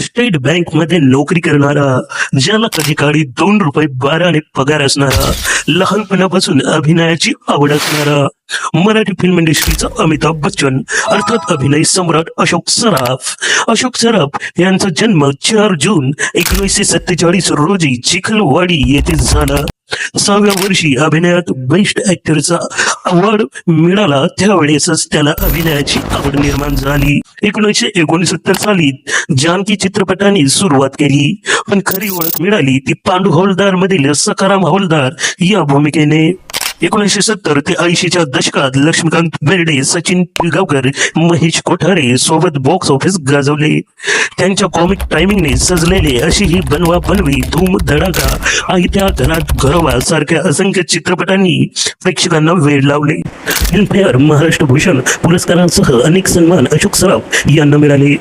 State बँकमध्ये नोकरी करणारा ज्याला कधी काळी दोन रुपये बाराने पगार असणारा लहानपणापासून अभिनयाची आवड असणारा मराठी फिल्म इंडस्ट्रीचा अमिताभ बच्चन अर्थात अभिनय सम्राट अशोक सराफ. अशोक सराफ यांचा जन्म चार जून एकोणीसशे सत्तेचाळीस रोजी चिखलवाडी येथे झाला. सहाव्या वर्षी अभिनयात बेस्ट ऍक्टरचा अवॉर्ड मिळाला त्यावेळेसच त्याला अभिनयाची आवड निर्माण झाली. एकोणीसशे एकोणसत्तर साली जानकी चित्रपटाने सुरुवात केली. पण खरी ओळख मिळाली ती पांडू हौलदार मधील सकाराम हौलदार या भूमिकेने. एकोणीसशे सत्तर ते ऐंशीच्या दशकात लक्ष्मीकांत बेर्डे सचिन पिळगावकर महेश कोठारे सोबत बॉक्स ऑफिस गाजवले. त्यांच्या कॉमिक टायमिंगने सजलेले अशी ही बनवा बनवी धूम धडाका. आयत्या घरात घरोबा सारख्या असंख्य चित्रपटांनी प्रेक्षकांना वेळ लावले. फिल्मफेअर महाराष्ट्र भूषण पुरस्कारांसह अनेक सन्मान अशोक सराफ यांना मिळाले.